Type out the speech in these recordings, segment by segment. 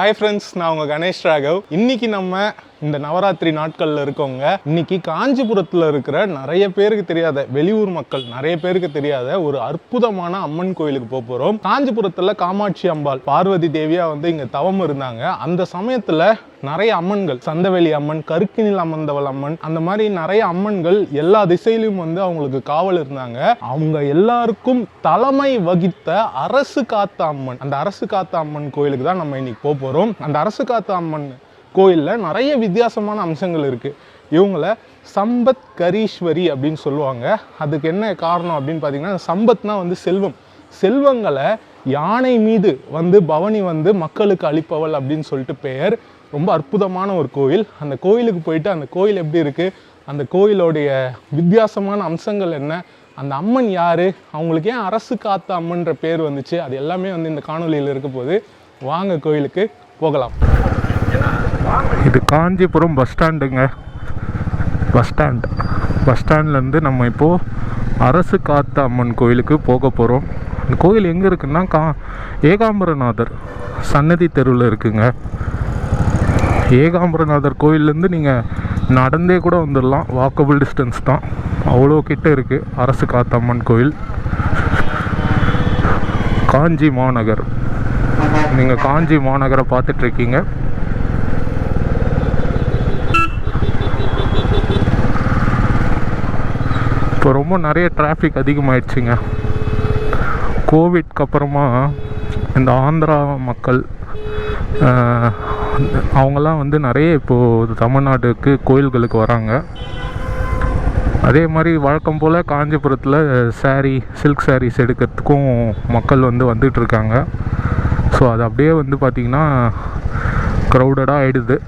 Hi friends நான் உங்கள் கணேஷ் ராகவ். இன்னைக்கு நம்ம இந்த நவராத்திரி நாட்களில் இருக்கவங்க இன்னைக்கு காஞ்சிபுரத்தில் இருக்கிற நிறைய பேருக்கு தெரியாத வெளியூர் மக்கள் நிறைய பேருக்கு தெரியாத ஒரு அற்புதமான அம்மன் கோயிலுக்கு போக போகிறோம் காஞ்சிபுரத்தில் காமாட்சி அம்பாள் பார்வதி தேவியா வந்து இங்கே தவம் இருந்தாங்க. அந்த சமயத்தில் நிறைய அம்மன்கள் சந்தவெளி அம்மன் கருக்கினில் அமர்ந்தவள் அம்மன் அந்த மாதிரி நிறைய அம்மன்கள் எல்லா திசையிலும் வந்து அவங்களுக்கு காவல் இருந்தாங்க. அவங்க எல்லாருக்கும் தலைமை வகித்த அரசு காத்த அம்மன் அந்த அரசு காத்த அம்மன் கோயிலுக்கு தான் நம்ம இன்னைக்கு போக போகிறோம் அந்த அரசு காத்த அம்மன் கோயிலில் நிறைய வித்தியாசமான அம்சங்கள் இருக்குது இவங்கள சம்பத் கரீஸ்வரி அப்படின்னு சொல்லுவாங்க. அதுக்கு என்ன காரணம் அப்படின்னு பார்த்தீங்கன்னா சம்பத்னா வந்து செல்வம். செல்வங்களை யானை மீது வந்து பவனி வந்து மக்களுக்கு அளிப்பவள் அப்படின்னு சொல்லிட்டு பெயர். ரொம்ப அற்புதமான ஒரு கோயில். அந்த கோயிலுக்கு போயிட்டு அந்த கோயில் எப்படி இருக்குது அந்த கோயிலோடைய வித்தியாசமான அம்சங்கள் என்ன? அந்த அம்மன் யார்? அவங்களுக்கு ஏன் அரசு காத்த அம்மன்ற பேர் வந்துச்சு? அது எல்லாமே வந்து இந்த காணொலியில் இருக்க போது வாங்க கோயிலுக்கு போகலாம். இது Kanchipuram bus ஸ்டாண்டுங்க. Bus stand. Bus ஸ்டாண்ட்லேருந்து நம்ம இப்போது அரசு காத்த அம்மன் கோயிலுக்கு போக போகிறோம் இந்த கோயில் எங்கே இருக்குன்னா கா ஏகாம்பரநாதர் சன்னதி தெருவில் இருக்குங்க. ஏகாம்பரநாதர் கோயிலேருந்து நீங்கள் நடந்தே கூட வந்துடலாம் வாக்கபிள் டிஸ்டன்ஸ் தான். அவ்வளோ கிட்ட இருக்குது அரசு காத்தம்மன் கோயில். காஞ்சி மாநகர். நீங்கள் காஞ்சி மாநகரை பார்த்துட்ருக்கீங்க இப்போ ரொம்ப நிறைய டிராஃபிக் அதிகமாகிடுச்சிங்க கோவிட்க்கு அப்புறமா இந்த ஆந்திரா மக்கள் ஆஹ், அவங்கெல்லாம் வந்து நிறைய இப்போது தமிழ்நாட்டுக்கு கோயில்களுக்கு வராங்க. அதே மாதிரி வழக்கம் போல் காஞ்சிபுரத்தில் சாரீ சில்க் சாரீஸ் எடுக்கிறதுக்கும் மக்கள் வந்து வந்துட்டுருக்காங்க ஸோ அது அப்படியே வந்து பார்த்திங்கன்னா க்ரௌடடாக ஆகிடுது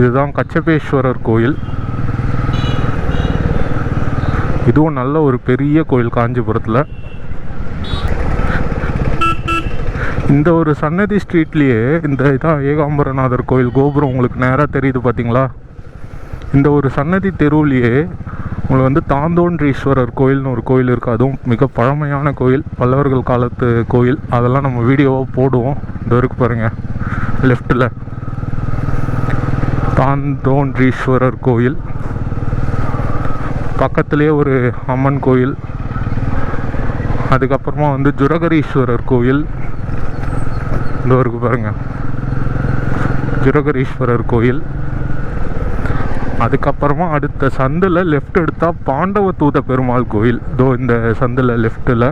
இதுதான் கச்சபேஸ்வரர் கோயில். இதுவும் நல்ல ஒரு பெரிய கோயில் காஞ்சிபுரத்தில். இந்த ஒரு சன்னதி ஸ்ட்ரீட்லேயே இந்த இதான் ஏகாம்பரநாதர் கோயில் கோபுரம் உங்களுக்கு நேராக தெரியுது பார்த்தீங்களா இந்த ஒரு சன்னதி தெருவிலேயே உங்களுக்கு வந்து தாந்தோன்றீஸ்வரர் கோயில்னு ஒரு கோயில் இருக்குது அதுவும் மிக பழமையான கோயில் பல்லவர்கள் காலத்து கோயில். அதெல்லாம் நம்ம வீடியோவாக போடுவோம். இந்த வரைக்கும் பாருங்கள் லெஃப்ட்டில் தாந்தோன்றீஸ்வரர் கோயில். பக்கத்துலேயே ஒரு அம்மன் கோயில். அதுக்கப்புறமா வந்து ஜுரகரீஸ்வரர் கோயில். இந்த இருக்கு பாருங்கள் ஜுரகரீஸ்வரர் கோயில். அதுக்கப்புறமா அடுத்த சந்தில் லெஃப்ட் எடுத்தால் பாண்டவ தூத பெருமாள் கோயில். இதோ இந்த சந்தில் லெஃப்ட்டில்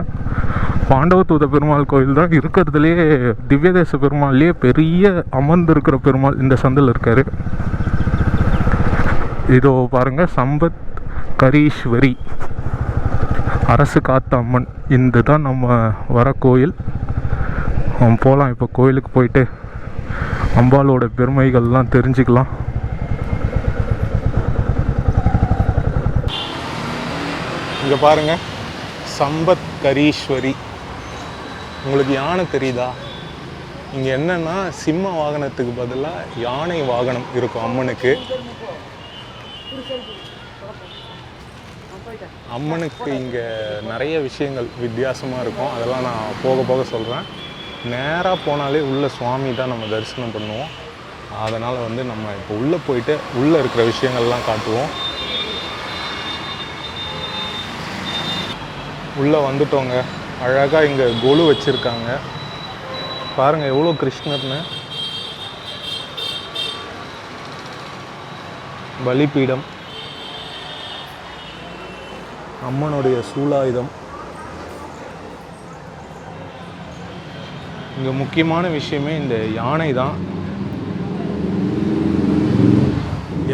பாண்டவ தூத பெருமாள் கோயில் தான் இருக்கிறதுலேயே திவ்யதேச பெருமாள்லேயே பெரிய அமர்ந்திருக்கிற பெருமாள் இந்த சந்தில் இருக்காரு. இதோ பாருங்க சம்பத் கரீஸ்வரி அரசு காத்த அம்மன் இந்த தான் நம்ம வர கோயில். போகலாம் இப்போ கோயிலுக்கு போயிட்டு அம்பாளோட பெருமைகள்லாம் தெரிஞ்சுக்கலாம். இங்கே பாருங்க. சம்பத் கரீஸ்வரி. உங்களுக்கு யானை தெரியுதா? இங்கே என்னன்னா சிம்ம வாகனத்துக்கு பதிலாக யானை வாகனம் இருக்கும் அம்மனுக்கு. அம்மனுக்கு இங்கே நிறைய விஷயங்கள் வித்தியாசமாக இருக்கும். அதெல்லாம் நான் போக போக சொல்கிறேன் நேராக போனாலே உள்ள சுவாமி தான் நம்ம தரிசனம் பண்ணுவோம். அதனால் வந்து நம்ம இப்போ உள்ளே போயிட்டு உள்ளே இருக்கிற விஷயங்கள்லாம் காட்டுவோம். உள்ளே வந்துட்டோங்க. அழகாக இங்கே கொலு வச்சுருக்காங்க. பாருங்கள் எவ்வளோ கிருஷ்ணர்னு. பலிபீடம். அம்மனுடைய சூலாயுதம். இங்கே முக்கியமான விஷயமே இந்த யானை தான்.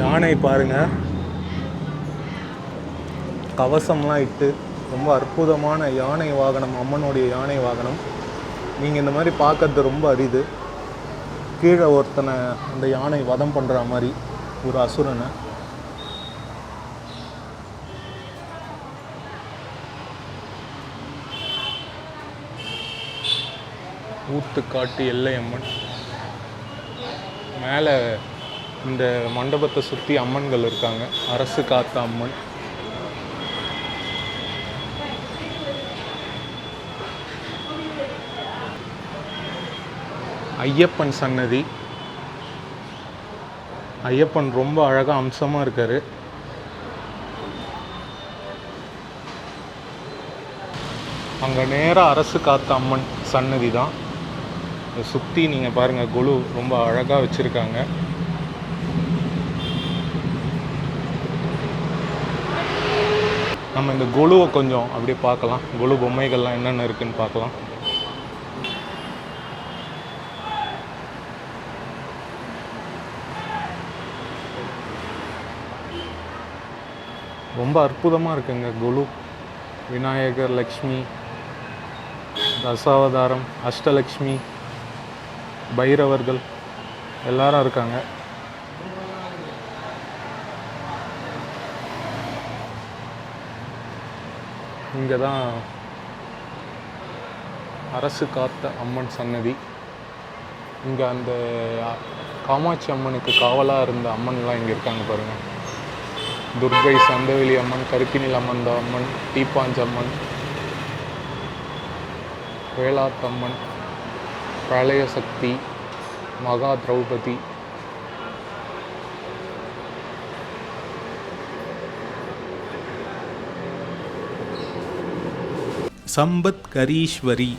யானை பாருங்க. கவசம்லாம் இட்டு ரொம்ப அற்புதமான யானை வாகனம் அம்மனுடைய யானை வாகனம். நீங்கள் இந்த மாதிரி பார்க்கறது ரொம்ப அரிது. கீழே ஒருத்தனை அந்த யானை வதம் பண்ணுற மாதிரி ஒரு அசுரனை. ஊத்துக்காட்டு எல்லையம்மன். மேலே இந்த மண்டபத்தை சுற்றி அம்மன்கள் இருக்காங்க. அரசு காத்த அம்மன். ஐயப்பன் சன்னதி. ஐயப்பன் ரொம்ப அழகாக அம்சமாக இருக்கார். அங்கே நேராக அரசு காத்த அம்மன் சன்னதி தான். சுற்றி நீங்கள் பாருங்கள் குழு ரொம்ப அழகாக வச்சுருக்காங்க. நம்ம இந்த குழுவை கொஞ்சம் அப்படியே பார்க்கலாம். குழு பொம்மைகள்லாம் என்னென்ன இருக்குதுன்னு பார்க்கலாம். ரொம்ப அற்புதமாக இருக்குங்க. குலு விநாயகர் லக்ஷ்மி தசாவதாரம் அஷ்டலக்ஷ்மி பைரவர்கள் எல்லாரும் இருக்காங்க. இங்கே தான் அரசு காத்த அம்மன் சன்னதி. இங்கே அந்த காமாட்சி அம்மனுக்கு காவலாக இருந்த அம்மன்லாம் இங்கே இருக்காங்க பாருங்கள் துர்கை சந்தவெளி அம்மன் கருப்பினில் அம்மன் அம்மன் தீப்பாஞ்சம்மன் வேளாத்தம்மன் பிரளய சக்தி மகா திரௌபதி. சம்பத் கரீஸ்வரி.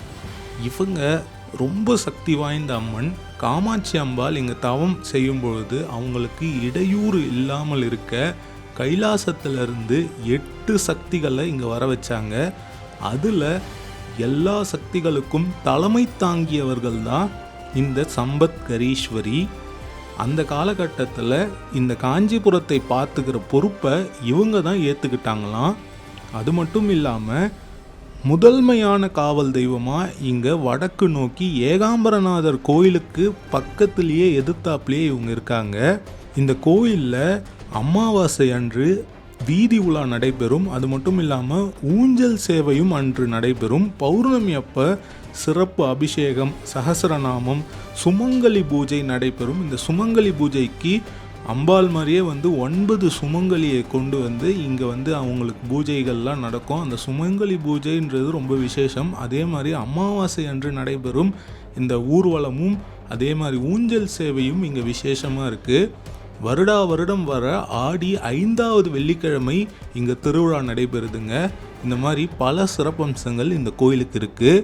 இவங்க ரொம்ப சக்தி வாய்ந்த அம்மன். காமாட்சி அம்பாள் இங்கே தவம் செய்யும் பொழுது அவங்களுக்கு இடையூறு இல்லாமல் இருக்க கைலாசத்திலிருந்து எட்டு சக்திகளை இங்கே வர வச்சாங்க. அதில் எல்லா சக்திகளுக்கும் தலைமை தாங்கியவர்கள் தான் இந்த சம்பத்கரீஸ்வரி. அந்த காலகட்டத்தில் இந்த காஞ்சிபுரத்தை பார்த்துக்கிற பொறுப்பை இவங்க தான் ஏற்றுக்கிட்டாங்களாம் அது மட்டும் இல்லாமல் முதன்மையான காவல் தெய்வமாக இங்கே வடக்கு நோக்கி ஏகாம்பரநாதர் கோயிலுக்கு பக்கத்துலேயே எதிர்த்தாப்புலேயே இவங்க இருக்காங்க. இந்த கோயிலில் அமாவாசை அன்று வீதி உலா நடைபெறும். அது மட்டும் இல்லாமல் ஊஞ்சல் சேவையும் அன்று நடைபெறும். பௌர்ணமி அப்போ சிறப்பு அபிஷேகம் சகசரநாமம் சுமங்கலி பூஜை நடைபெறும். இந்த சுமங்கலி பூஜைக்கு அம்பாள் மாதிரியே வந்து ஒன்பது சுமங்கலியை கொண்டு வந்து இங்கே வந்து அவங்களுக்கு பூஜைகள்லாம் நடக்கும். அந்த சுமங்கலி பூஜைன்றது ரொம்ப விசேஷம். அதே மாதிரி அமாவாசை அன்று நடைபெறும். இந்த ஊர்வலமும் அதே மாதிரி ஊஞ்சல் சேவையும் இங்கே விசேஷமாக இருக்குது வருடா வருடம் வர ஆடி ஐந்தாவது வெள்ளிக்கிழமை இங்கே திருவிழா நடைபெறுதுங்க. இந்த மாதிரி பல சிறப்பம்சங்கள் இந்த கோயிலுக்கு இருக்குது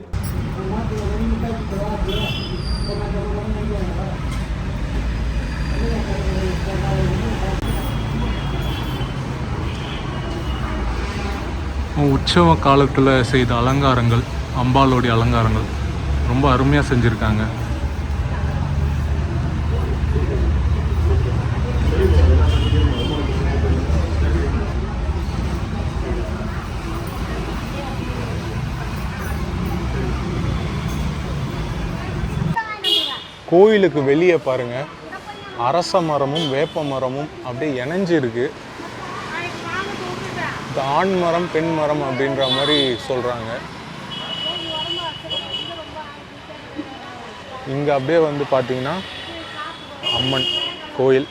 உற்சவ காலத்தில் செய்த அலங்காரங்கள் அம்பாளுடைய அலங்காரங்கள் ரொம்ப அருமையாக செஞ்சுருக்காங்க. கோயிலுக்கு வெளியே பாருங்கள் அரச மரமும் வேப்ப மரமும் அப்படியே இணைஞ்சிருக்கு. இந்த ஆண் மரம் பெண் மரம் அப்படின்ற மாதிரி சொல்கிறாங்க இங்கே அப்படியே வந்து பார்த்தீங்கன்னா அம்மன் கோயில்.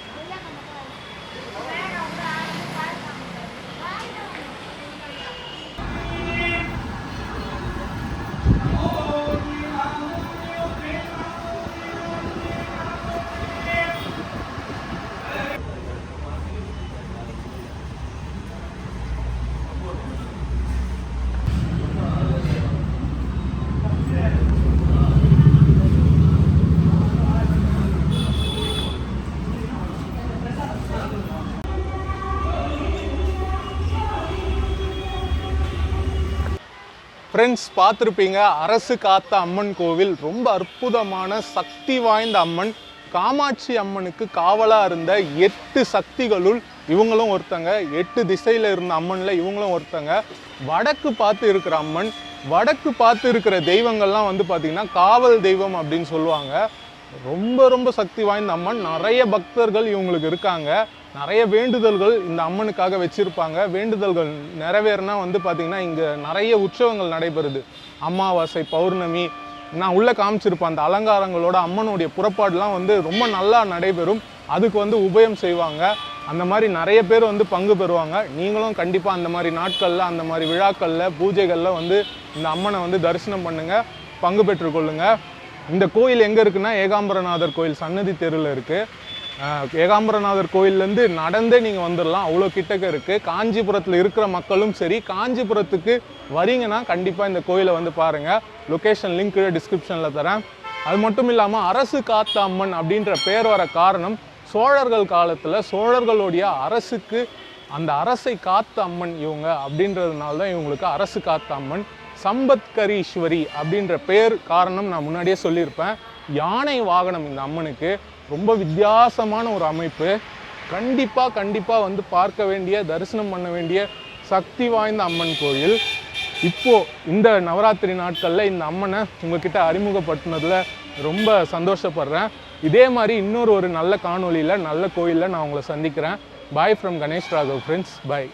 ஃப்ரெண்ட்ஸ் பார்த்துருப்பீங்க. அரசு காத்த அம்மன் கோவில். ரொம்ப அற்புதமான சக்தி வாய்ந்த அம்மன். காமாட்சி அம்மனுக்கு காவலாக இருந்த எட்டு சக்திகளுள் இவங்களும் ஒருத்தங்க. எட்டு திசையில் இருந்த அம்மனில் இவங்களும் ஒருத்தங்க. வடக்கு பார்த்து இருக்கிற அம்மன். வடக்கு பார்த்து இருக்கிற தெய்வங்கள்லாம் வந்து பார்த்திங்கன்னா காவல் தெய்வம் அப்படின்னு சொல்லுவாங்க. ரொம்ப ரொம்ப சக்தி வாய்ந்த அம்மன். நிறைய பக்தர்கள் இவங்களுக்கு இருக்காங்க. நிறைய வேண்டுதல்கள் இந்த அம்மனுக்காக வச்சுருப்பாங்க. வேண்டுதல்கள் நிறைவேறினா வந்து பார்த்திங்கன்னா இங்கே நிறைய உற்சவங்கள் நடைபெறுது. அமாவாசை பௌர்ணமி நான் உள்ளே காமிச்சிருப்பேன். அந்த அலங்காரங்களோட அம்மனுடைய புறப்பாடுலாம் வந்து ரொம்ப நல்லா நடைபெறும். அதுக்கு வந்து உபயம் செய்வாங்க. அந்த மாதிரி நிறைய பேர் வந்து பங்கு பெறுவாங்க. நீங்களும் கண்டிப்பாக அந்த மாதிரி நாட்களில் அந்த மாதிரி விழாக்களில் பூஜைகளில் வந்து இந்த அம்மனை வந்து தரிசனம் பண்ணுங்கள் பங்கு பெற்றுக்கொள்ளுங்கள் இந்த கோயில் எங்கே இருக்குன்னா ஏகாம்பரநாதர் கோயில் சன்னதி தெருவில் இருக்குது ஏகாம்பரநாதர் கோயில்லேருந்து நடந்தே நீங்கள் வந்துடலாம். அவ்வளோ கிட்டக்க இருக்குது காஞ்சிபுரத்தில் இருக்கிற மக்களும் சரி காஞ்சிபுரத்துக்கு வரீங்கன்னா கண்டிப்பாக இந்த கோயிலை வந்து பாருங்கள் லொக்கேஷன் லிங்க் டிஸ்கிரிப்ஷனில் தரேன். அது மட்டும் இல்லாமல் அரசு காத்த அம்மன் அப்படின்ற பேர் வர காரணம் சோழர்கள் காலத்தில் சோழர்களுடைய அரசுக்கு அந்த அரசை காத்த அம்மன் இவங்க அப்படின்றதுனால தான் இவங்களுக்கு அரசு காத்த அம்மன் சம்பத்கரீஸ்வரி அப்படின்ற பேர் காரணம் நான் முன்னாடியே சொல்லியிருப்பேன். யானை வாகனம் இந்த அம்மனுக்கு. ரொம்ப வித்தியாசமான ஒரு அமைப்பு. கண்டிப்பாக கண்டிப்பாக வந்து பார்க்க வேண்டிய தரிசனம் பண்ண வேண்டிய சக்தி வாய்ந்த அம்மன் கோயில். இப்போ இந்த நவராத்திரி நாட்களில் இந்த அம்மனை உங்ககிட்ட அறிமுகப்படுத்தினதில் ரொம்ப சந்தோஷப்படுறேன். இதே மாதிரி இன்னொரு ஒரு நல்ல காணொளியில் நல்ல கோயிலில் நான் உங்களை சந்திக்கிறேன். Bye from Ganesh Ragav friends bye